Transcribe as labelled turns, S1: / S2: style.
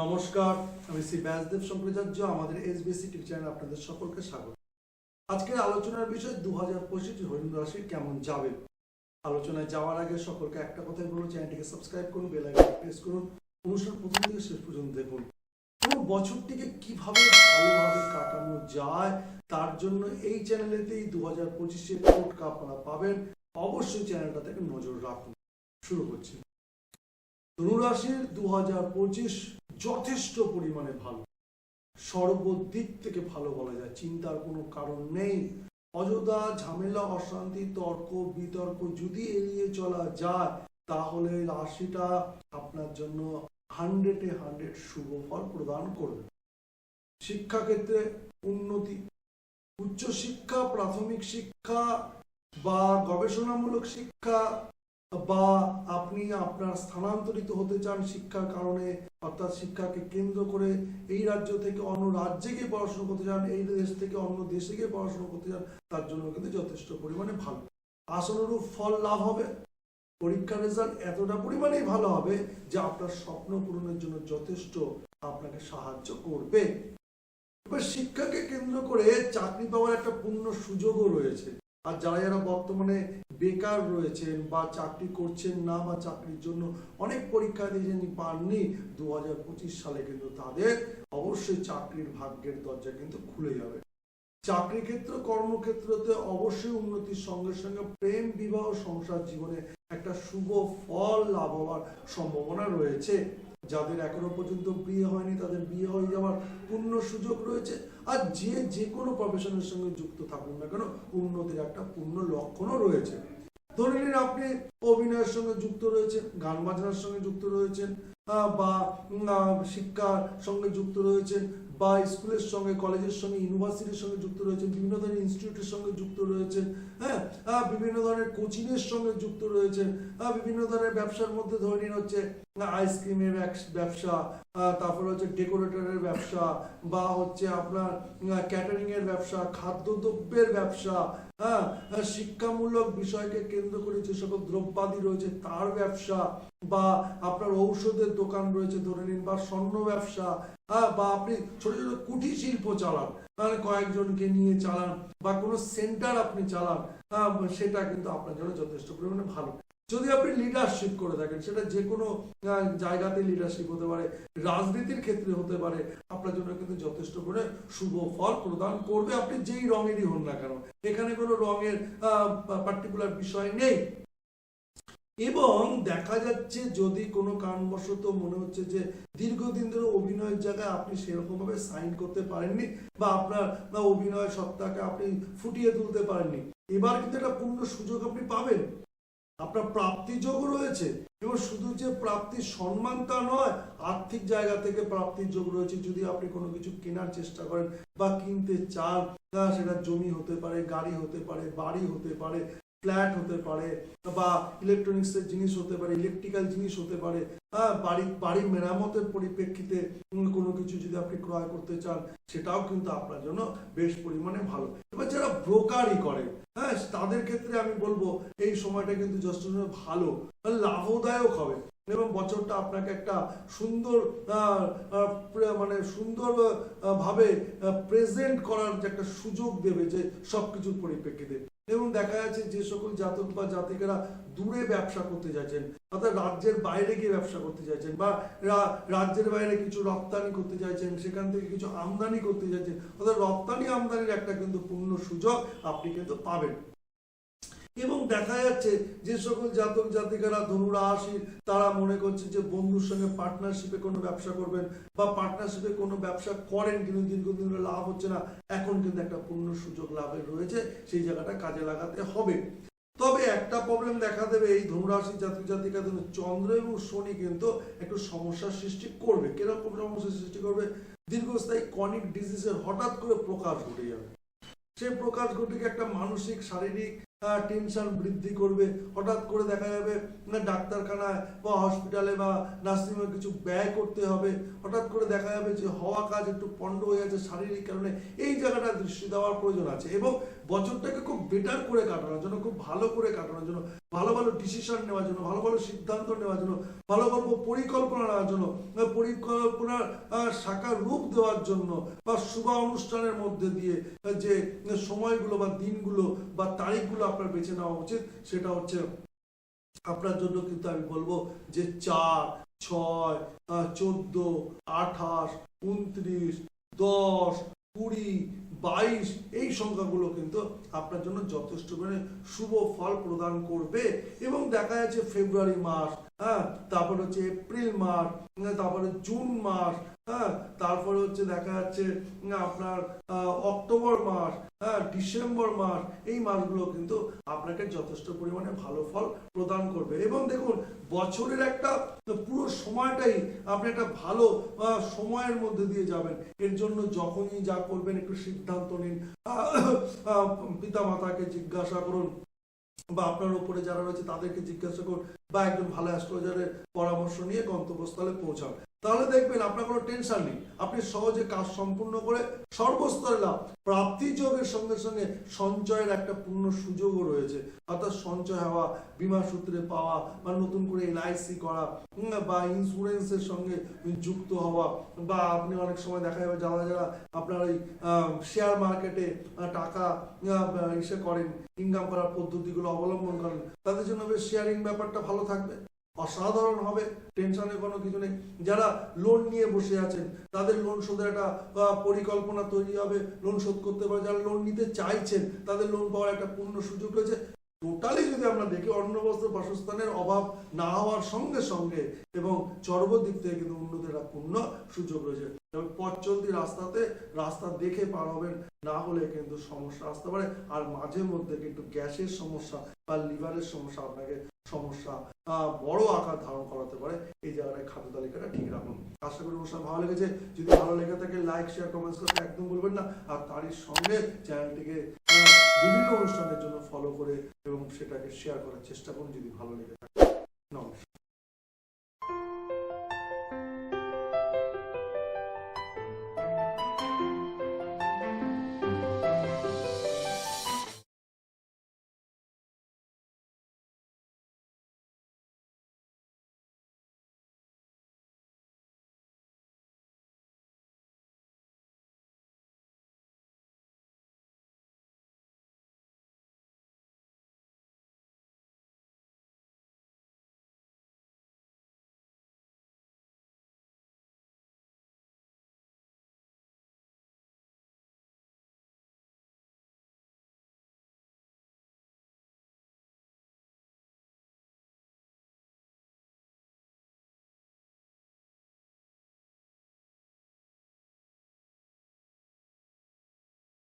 S1: নমস্কার, আমি শ্রী ব্যাসদেব শঙ্করাচার্য, আমাদের এসবিসি টিভি চ্যানেল আপনাদের সকলকে স্বাগত। আজকের আলোচনার বিষয় দু হাজার পঁচিশটি হরিণ রাশি কেমন যাবে? আলোচনায় যাওয়ার আগে সকলকে একটা কথাই বলব, চ্যানেলটিকে সাবস্ক্রাইব করুন, বেল আইকন প্রেস করুন, অনুষ্ঠান প্রথম থেকে শেষ পর্যন্ত দেখুন। পুরো বছরটিকে কীভাবে ভালোভাবে কাটানো যায়, তার জন্য এই চ্যানেলেতেই দু হাজার পঁচিশে টোটকা আপনারা পাবেন। অবশ্যই চ্যানেলটা থেকে নজর রাখুন। শুরু করছি। ধনুরাশির দু হাজার পঁচিশ যথেষ্ট পরিমাণে ভালো। সর্বদিক থেকে ভালো বলা যায়, চিন্তার কোনো কারণ নেই। অযথা ঝামেলা, অশান্তি, তর্ক, বিতর্ক যদি এড়িয়ে চলা যায়, তাহলে রাশিটা আপনার জন্য হান্ড্রেডে হান্ড্রেড শুভ ফল প্রদান করবে। শিক্ষাক্ষেত্রে উন্নতি, উচ্চশিক্ষা, প্রাথমিক শিক্ষা বা গবেষণামূলক শিক্ষা বা আপনি আপনার স্থানান্তরিত হতে চান শিক্ষার কারণে, অর্থাৎ শিক্ষাকে কেন্দ্র করে এই রাজ্য থেকে অন্য রাজ্যে গিয়ে পড়াশোনা করতে চান, এই দেশ থেকে অন্য দেশে গিয়ে পড়াশোনা করতে চান, তার জন্য কিন্তু যথেষ্ট পরিমাণে ভালো। আসনুরূপ ফল লাভ হবে। পরীক্ষার রেজাল্ট এতটা পরিমাণেই ভালো হবে যে আপনার স্বপ্ন পূরণের জন্য যথেষ্ট আপনাকে সাহায্য করবে। শিক্ষাকে কেন্দ্র করে চাকরি পাওয়ার একটা পূর্ণ সুযোগও রয়েছে। আর যারা যারা বর্তমানে বেকার রয়েছেন বা চাকরি করছেন না বা চাকরির জন্য অনেক পরীক্ষা দিয়েছেন পাননি দু হাজার পঁচিশ সালে কিন্তু তাদের অবশ্যই চাকরির ভাগ্যের দরজা কিন্তু খুলে যাবে। চাকরি ক্ষেত্র, কর্মক্ষেত্রতে অবশ্যই উন্নতির সঙ্গে সঙ্গে প্রেম, বিবাহ, সংসার জীবনে একটা শুভ ফল লাভ হওয়ার সম্ভাবনা রয়েছে। যাদের এখনও পর্যন্ত বিয়ে হয়নি, তাদের বিয়ে হয়ে যাওয়ার পূর্ণ সুযোগ রয়েছে। আর যে যে কোনো প্রফেশনের সঙ্গে যুক্ত থাকুন না কেন, উন্নতির একটা পূর্ণ লক্ষণও রয়েছে। ধরে নিন আপনি অভিনয়ের সঙ্গে যুক্ত রয়েছেন, গান বাজনার সঙ্গে যুক্ত রয়েছেন বা শিক্ষার সঙ্গে যুক্ত রয়েছেন বা স্কুলের সঙ্গে, কলেজের সঙ্গে, ইউনিভার্সিটির সঙ্গে যুক্ত রয়েছেন, বিভিন্ন ধরনের ইনস্টিটিউটের সঙ্গে যুক্ত রয়েছেন হ্যাঁ বিভিন্ন ধরনের কোচিংয়ের সঙ্গে যুক্ত রয়েছেন বিভিন্ন ধরনের ব্যবসার মধ্যে ধরে নিন হচ্ছে আইসক্রিমের ব্যবসা তারপরে হচ্ছে ডেকোরেটরের ব্যবসা বা হচ্ছে আপনার ক্যাটারিংয়ের ব্যবসা, খাদ্যদ্রব্যের ব্যবসা হ্যাঁ শিক্ষামূলক বিষয়কে কেন্দ্র করে যে সকল দ্রব্যাদি রয়েছে তার ব্যবসা বা আপনার ঔষধের দোকান রয়েছে, ধরে নিন, বা স্বর্ণ ব্যবসা হ্যাঁ বা আপনি ছোট ছোট কুটির শিল্প চালান, তাহলে কয়েকজনকে নিয়ে চালান, বা কোনো সেন্টার আপনি চালান সেটা কিন্তু আপনার জন্য যথেষ্ট পরিমাণে ভালো। যদি আপনি লিডারশিপ করে থাকেন, সেটা যে কোনো জায়গাতে লিডারশিপ হতে পারে, রাজনীতির ক্ষেত্রে হতে পারে, আপনার জন্য কিন্তু যথেষ্ট করে শুভ ফল প্রদান করবে। আপনি যেই রঙেরই হন না কেন, এখানে কোনো রঙের পার্টিকুলার বিষয় নেই। এবং দেখা যাচ্ছে যদি কোনো কারণবশত মনে হচ্ছে যে দীর্ঘদিন ধরে অভিনয়ের জায়গায় আপনি সেরকম ভাবে সাইন করতে পারেননি বা আপনার অভিনয় সত্তাকে আপনি ফুটিয়ে তুলতে পারেননি, এবার কিন্তু একটা পূর্ণ সুযোগ আপনি পাবেন। আপনার প্রাপ্তি যোগও রয়েছে এবং শুধু যে প্রাপ্তির সম্মান তা নয়, আর্থিক জায়গা থেকে প্রাপ্তির যোগ রয়েছে। যদি আপনি কোনো কিছু কেনার চেষ্টা করেন বা কিনতে চান সেটা জমি হতে পারে, গাড়ি হতে পারে, বাড়ি হতে পারে ফ্ল্যাট হতে পারে, বা ইলেকট্রনিক্সের জিনিস হতে পারে ইলেকট্রিক্যাল জিনিস হতে পারে হ্যাঁ বাড়ি বাড়ি মেরামতের পরিপ্রেক্ষিতে কোনো কিছু যদি আপনি ক্রয় করতে চান, সেটাও কিন্তু আপনার জন্য বেশ পরিমাণে ভালো। এবার যারা ব্রোকারই করে হ্যাঁ তাদের ক্ষেত্রে আমি বলব, এই সময়টা কিন্তু যথেষ্ট ভালো লাভদায়ক হবে। এবং বছরটা আপনাকে একটা সুন্দর মানে সুন্দর ভাবে প্রেজেন্ট করার যে একটা সুযোগ দেবে যে সব কিছুর পরিপ্রেক্ষিতে। এবং দেখা যাচ্ছে যে সকল জাতক বা জাতিকেরা দূরে ব্যবসা করতে যাচ্ছেন, অর্থাৎ রাজ্যের বাইরে গিয়ে ব্যবসা করতে চাইছেন বা রাজ্যের বাইরে কিছু রপ্তানি করতে চাইছেন সেখান থেকে কিছু আমদানি করতে চাইছেন অর্থাৎ রপ্তানি আমদানির একটা কিন্তু পূর্ণ সুযোগ আপনি কিন্তু পাবেন। এবং দেখা যাচ্ছে যে সকল জাতক জাতিকারা, ধনুরা আসি তারা মনে করছে যে বন্ধুর সঙ্গে পার্টনারশিপে কোনো ব্যবসা করবেন বা পার্টনারশিপে কোনো ব্যবসা করেন কিন্তু দীর্ঘদিন লাভ হচ্ছে না, এখন কিন্তু একটা পূর্ণ সুযোগ লাভের রয়েছে, সেই জায়গাটা কাজে লাগাতে হবে। তবে একটা প্রবলেম দেখা দেবে, এই ধনুরাশি জাতক জাতিকাদের চন্দ্র এবং শনি কিন্তু একটু সমস্যার সৃষ্টি করবে। কীরকম সমস্যার সৃষ্টি করবে? দীর্ঘস্থায়ী কনিক ডিজিজের হঠাৎ করে প্রকাশ ঘটে যাবে। সেই প্রকাশ ঘটিকে একটা মানসিক, শারীরিক টেনশন বৃদ্ধি করবে। হঠাৎ করে দেখা যাবে ডাক্তারখানায় বা হসপিটালে বা নার্সিংহোমে কিছু ব্যয় করতে হবে। হঠাৎ করে দেখা যাবে যে হওয়া কাজ একটু পণ্ড হয়ে যাচ্ছে শারীরিক কারণে। এই জায়গাটা দৃষ্টি দেওয়ার প্রয়োজন আছে এবং বছরটাকে খুব বেটার করে কাটানোর জন্য, খুব ভালো করে কাটানোর জন্য, ভালো ভালো ডিসিশন নেওয়ার জন্য, ভালো ভালো সিদ্ধান্ত নেওয়ার জন্য, ভালো ভালো পরিকল্পনা নেওয়ার জন্য পরিকল্পনার সাকার রূপ দেওয়ার জন্য বা শুভ অনুষ্ঠানের মধ্যে দিয়ে, যে সময়গুলো বা দিনগুলো বা তারিখগুলো আপনার বেছে নেওয়া উচিত, সেটা হচ্ছে আপনার জন্য কিন্তু আমি বলব যে চার, ছয় চোদ্দ, আঠাশ, উনত্রিশ, দশ, কুড়ি, বাইশ, এই সংখ্যাগুলো কিন্তু আপনার জন্য যথেষ্ট মানে শুভ ফল প্রদান করবে। এবং দেখা যাচ্ছে ফেব্রুয়ারি মাস হ্যাঁ তারপর হচ্ছে এপ্রিল মাস তারপরে জুন মাস হ্যাঁ তারপরে হচ্ছে দেখা যাচ্ছে আপনার আহ, অক্টোবর মাস হ্যাঁ ডিসেম্বর মাস এই মাসগুলো কিন্তু আপনাকে যথেষ্ট পরিমাণে ভালো ফল প্রদান করবে। এবং দেখুন বছরের একটা পুরো সময়টাই আপনি একটা ভালো সময়ের মধ্যে দিয়ে যাবেন। এর জন্য যখনই যা করবেন একটু সিদ্ধান্ত নিন। পিতা মাতাকে জিজ্ঞাসা করুন। বা আপনার উপরে যারা রয়েছে তাদেরকে জিজ্ঞাসা করুন বা একজন ভালো অ্যাস্ট্রোলজারের পরামর্শ নিয়ে গন্তব্যস্থলে পৌঁছান। তাহলে দেখবেন আপনার কোনো টেনশন নেই। আপনি সহজে কাজ সম্পূর্ণ করে সর্বস্তরে লাভ। প্রাপ্তি যোগের সঙ্গে সঙ্গে সঞ্চয়ের একটা পূর্ণ সুযোগও রয়েছে। অর্থাৎ সঞ্চয় হওয়া, বিমা সূত্রে পাওয়া বা নতুন করে এলআইসি করা বা ইন্স্যুরেন্সের সঙ্গে যুক্ত হওয়া, বা আপনি অনেক সময় দেখা যাবে যারা যারা আপনার ওই শেয়ার মার্কেটে টাকা ইসে করেন ইনকাম করার পদ্ধতিগুলো অবলম্বন করেন, তাদের জন্য বেশ শেয়ারিং ব্যাপারটা ভালো থাকবে। অসাধারণ হবে টেনশনের কোনো কিছু নেই। যারা লোন নিয়ে বসে আছেন, তাদের লোন শোধের একটা পরিকল্পনা তৈরি হবে লোন শোধ করতে পারে। যারা লোন নিতে চাইছেন, তাদের লোন পাওয়ার একটা পূর্ণ সুযোগ রয়েছে। টোটালি যদি আমরা দেখি অন্ন বস্ত্র বাসস্থানের অভাব না হওয়ার সঙ্গে সঙ্গে এবং চর্ব দিক থেকে কিন্তু উন্নতির একটা পূর্ণ সুযোগ রয়েছে। তবে পথ চলতি রাস্তাতে রাস্তা দেখে পার হবেন, না হলে কিন্তু সমস্যা আসতে পারে। আর মাঝে মধ্যে কিন্তু গ্যাসের সমস্যা বা লিভারের সমস্যা আপনাকে সমস্যা বড় আকার ধারণ করাতে পারে, এই জায়গাটায় খাদ্য তালিকাটা ঠিক রাখুন। আশা করি অনুষ্ঠান ভালো লেগেছে। যদি ভালো লেগে থাকে লাইক শেয়ার কমেন্টস করতে একদম বলবেন না। আর তারই সঙ্গে চ্যানেলটিকে বিভিন্ন অনুষ্ঠানের জন্য ফলো করে এবং সেটাকে শেয়ার করার চেষ্টা করুন, যদি ভালো লেগে থাকে। নমস্কার।